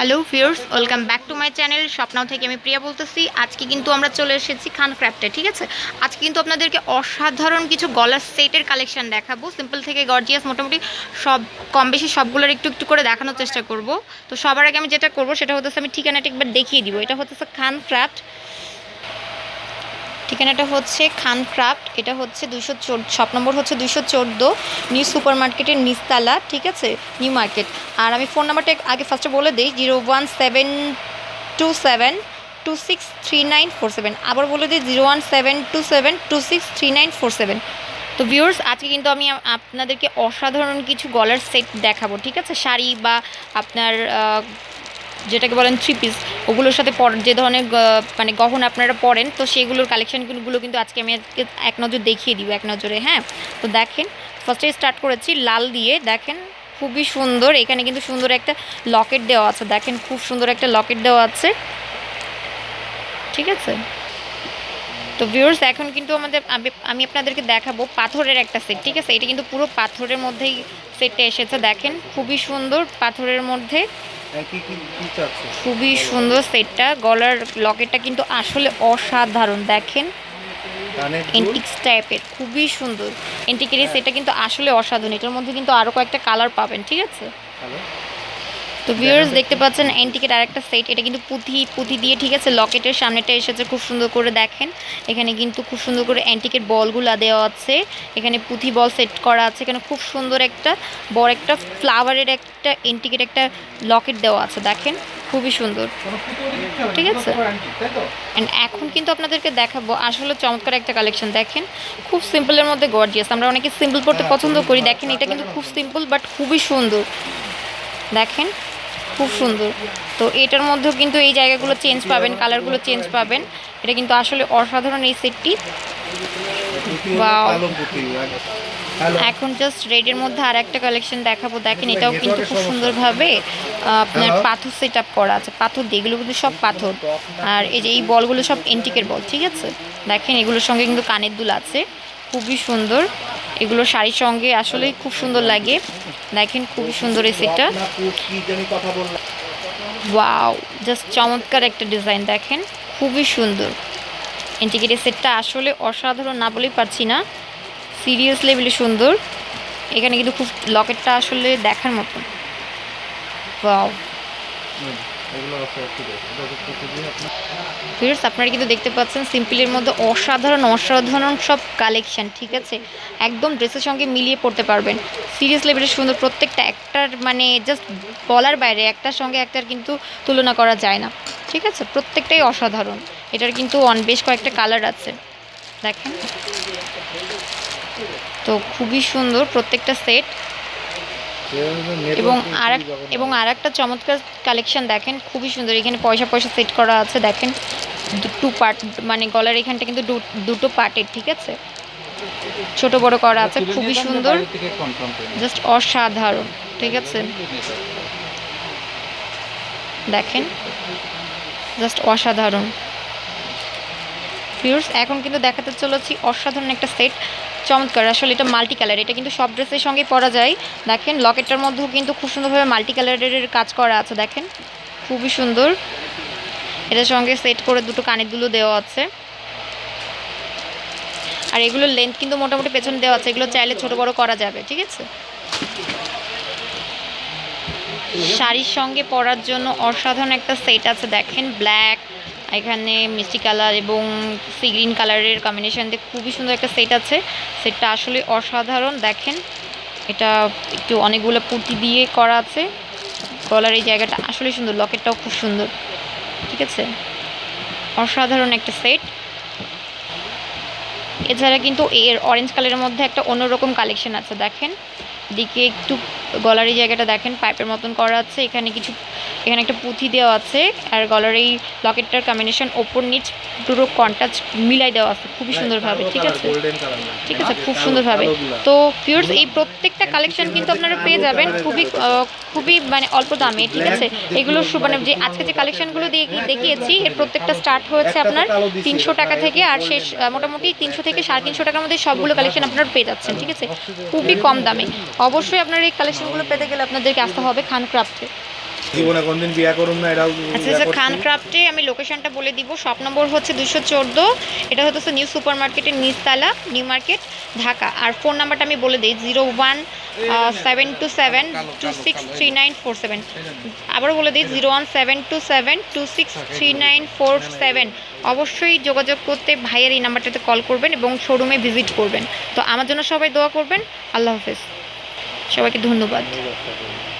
Hello viewers welcome back to my channel. স্বপ্নাও থেকে আমি প্রিয়া বলতেছি। আজকে কিন্তু আমরা চলে এসেছি খান ক্রাফটে ঠিক আছে? আজকে কিন্তু আপনাদেরকে অসাধারণ কিছু গলার সেটের কালেকশন দেখাবো। সিম্পল থেকে গর্জিয়াস, মোটামুটি সব কম বেশি সবগুলোর একটু একটু করে দেখানোর চেষ্টা করব। তো সবার আগে আমি যেটা করব, সেটা হচ্ছে আমি ঠিকানাটা একবার দেখিয়ে দিব। এটা হচ্ছে খান ক্রাফট ঠিকানাটা হচ্ছে খান ক্রাফট, এটা হচ্ছে দুশো শপ নম্বর হচ্ছে দুশো চোদ্দ নিউ সুপার মার্কেটের নিচতলা, ঠিক আছে? New market. আর আমি ফোন নাম্বারটা আগে ফার্স্টে বলে দিই, zero one seven two seven two six three nine four seven. আবার বলে দিই, zero one seven two seven two six three nine four seven. তো ভিউয়ার্স, আজকে কিন্তু আমি আপনাদেরকে অসাধারণ কিছু গলার সেট দেখাবো, ঠিক আছে? শাড়ি বা আপনার যেটাকে বলেন থ্রি পিস ওগুলোর সাথে পর, যে ধরনের মানে গহন আপনারা পরেন, তো সেগুলোর কালেকশানগুলো কিন্তু আজকে আমি এক নজর দেখিয়ে দিব, এক নজরে হ্যাঁ? তো দেখেন ফার্স্টে স্টার্ট করেছি লাল দিয়ে, দেখেন খুবই সুন্দর, এখানে কিন্তু সুন্দর একটা লকেট দেওয়া আছে, দেখেন খুব সুন্দর একটা লকেট দেওয়া আছে। ঠিক আছে? তো ভিউয়ার্স এখন কিন্তু আমাদের, আমি- আপনাদেরকে দেখাবো পাথরের একটা সেট ঠিক আছে? এটা কিন্তু পুরো পাথরের মধ্যেই সেটটা এসেছে, দেখেন, খুবই সুন্দর পাথরের মধ্যে। খুবই সুন্দর সেটটা। গলার লকেটটা কিন্তু আসলে অসাধারণ দেখেন। এন্টিক্স টাইপের খুবই সুন্দর। এন্টিকের সেটটা কিন্তু আসলে অসাধারণ। এটার মধ্যে কিন্তু আরও কয়েকটা কালার পাবেন ঠিক আছে? তো ভিউয়ার্স দেখতে পাচ্ছেন এন্টিকের আরেকটা সেট এটা কিন্তু পুঁথি পুঁথি দিয়ে ঠিক আছে লকেটের সামনেটা এসেছে খুব সুন্দর করে দেখেন। এখানে কিন্তু খুব সুন্দর করে অ্যান্টিকের বলগুলো দেওয়া আছে। এখানে পুঁথি বল সেট করা আছে এখানে খুব সুন্দর একটা বড় একটা ফ্লাওয়ারের একটা এন্টিকের একটা লকেট দেওয়া আছে দেখেন খুবই সুন্দর। ঠিক আছে? অ্যান্ড এখন কিন্তু আপনাদেরকে দেখাবো আসলে চমৎকার একটা কালেকশন দেখেন খুব সিম্পলের মধ্যে গর্জিয়াস আমরা অনেকে সিম্পল পড়তে পছন্দ করি দেখেন এটা কিন্তু খুব সিম্পল বাট খুবই সুন্দর। দেখেন খুব সুন্দর। তো এটার মধ্যেও কিন্তু এই জায়গাগুলো চেঞ্জ পাবেন কালারগুলো চেঞ্জ পাবেন। এটা কিন্তু আসলে অসাধারণ এই সেটটি হ্যালো এখন জাস্ট রেডের মধ্যে আর একটা কালেকশন দেখাবো। দেখেন এটাও কিন্তু খুব সুন্দরভাবে আপনার পাথর সেট আপ করা আছে। পাথর দিয়ে এগুলো কিন্তু সব পাথর। আর এই যে এই বলগুলো সব এন্টিকের বল ঠিক আছে? দেখেন, এগুলোর সঙ্গে কিন্তু কানের দুল আছে। খুবই সুন্দর। এগুলো শাড়ির সঙ্গে আসলে খুব সুন্দর লাগে। দেখেন, খুবই সুন্দর এই সেটটা। ওয়াও, জাস্ট চমৎকার একটা ডিজাইন, দেখেন। খুবই সুন্দর। ইন্টিগ্রেটেড সেটটা আসলে অসাধারণ, না বলেই পারছি না। সিরিয়াস লেভেলে সুন্দর। এখানে কিন্তু খুব লকেটটা আসলে দেখার মতন ওয়াও। ভিউয়ার্স আপনারা কিন্তু দেখতে পাচ্ছেন সিম্পলের মধ্যে অসাধারণ অসাধারণ সব কালেকশন ঠিক আছে? একদম ড্রেসের সঙ্গে মিলিয়ে পড়তে পারবেন। সিরিয়াস লেভেলের সুন্দর প্রত্যেকটা একটার মানে জাস্ট বলার বাইরে একটার সঙ্গে একটার কিন্তু তুলনা করা যায় না। ঠিক আছে? প্রত্যেকটাই অসাধারণ। এটার কিন্তু অন বেশ কয়েকটা কালার আছে। দেখেন। তো খুবই সুন্দর প্রত্যেকটা সেট এবং আর এবং আর একটা চমৎকার কালেকশন দেখেন খুবই সুন্দর। এখানে পয়সা পয়সা সেট করা আছে দেখেন। টু পার্ট মানে গলার এখানটা কিন্তু দুটো পার্টের ঠিক আছে? ছোট বড় করা আছে খুবই সুন্দর। জাস্ট অসাধারণ ঠিক আছে? দেখেন? জাস্ট অসাধারণ। ভিউর্স এখন কিন্তু দেখাতে চলেছি অসাধারণ একটা সেট চমৎকার। আসলে এটা মাল্টি কালার এটা কিন্তু সব ড্রেসের সঙ্গে পরা যায়। দেখেন, লকেটটার মধ্যেও কিন্তু খুব সুন্দরভাবে মাল্টি কালারের কাজ করা আছে, দেখেন। খুবই সুন্দর। এটার সঙ্গে সেট করে দুটো কানের দুলো দেওয়া আছে। আর এগুলোর লেন্থ কিন্তু মোটামুটি পেছনে দেওয়া আছে। এগুলো চাইলে ছোট বড় করা যাবে, ঠিক আছে? শাড়ির সঙ্গে পরার জন্য অসাধারণ একটা সেট আছে, দেখেন ব্ল্যাক এখানে মিষ্টি কালার এবং সি গ্রিন কালারের কম্বিনেশান দিয়ে খুবই সুন্দর একটা সেট আছে। সেটটা আসলে অসাধারণ, দেখেন। এটা একটু অনেকগুলো পুঁতি দিয়ে করা আছে। গলার এই জায়গাটা আসলে সুন্দর, লকেটটাও খুব সুন্দর। ঠিক আছে? অসাধারণ একটা সেট এছাড়া কিন্তু এর অরেঞ্জ কালারের মধ্যে একটা অন্যরকম কালেকশন আছে, দেখেন। দিকে একটু গলার এই জায়গাটা দেখেন পাইপের মতন করা আছে। এখানে কিছু এখানে একটা পুঁথি দেওয়া আছে আর গলার এই লকেটটার কম্বিনেশন ওপর নিচ পুরো কন্টাস্ট মিলাই দেওয়া আছে খুবই সুন্দরভাবে ঠিক আছে? ঠিক আছে খুব সুন্দরভাবে। তো পিওর্স এই প্রত্যেকটা কালেকশন কিন্তু আপনারা পেয়ে যাবেন খুবই খুবই মানে অল্প দামে ঠিক আছে? এগুলো মানে যে আজকে যে কালেকশনগুলো দেখিয়েছি এর প্রত্যেকটা স্টার্ট হয়েছে আপনার তিনশো টাকা থেকে আর শেষ মোটামুটি তিনশো থেকে সাড়ে তিনশো টাকার মধ্যে সবগুলো কালেকশন আপনারা পেয়ে যাচ্ছেন ঠিক আছে? খুবই কম দামে। অবশ্যই আপনার এই কালেকশনগুলো পেতে গেলে আপনাদেরকে আসতে হবে খান ক্রাফটে। জীবনে কোনদিন বিয়া করুম না এটাও আচ্ছা আচ্ছা। খান ক্রাফটে আমি লোকেশনটা বলে দিব। শপ নম্বর হচ্ছে দুশো চোদ্দ। এটা হচ্ছে নিউ সুপার মার্কেটের নিচতলা নিউ মার্কেট ঢাকা। আর ফোন নাম্বারটা আমি বলে দিই zero one seven two seven two six three nine four seven. আবারও বলে দিই zero one seven two seven two six three nine four seven. অবশ্যই যোগাযোগ করতে ভাইয়ের এই নাম্বারটাতে কল করবেন এবং শোরুমে ভিজিট করবেন। তো আমার জন্য সবাই দোয়া করবেন। আল্লাহ হাফেজ। সবাইকে ধন্যবাদ।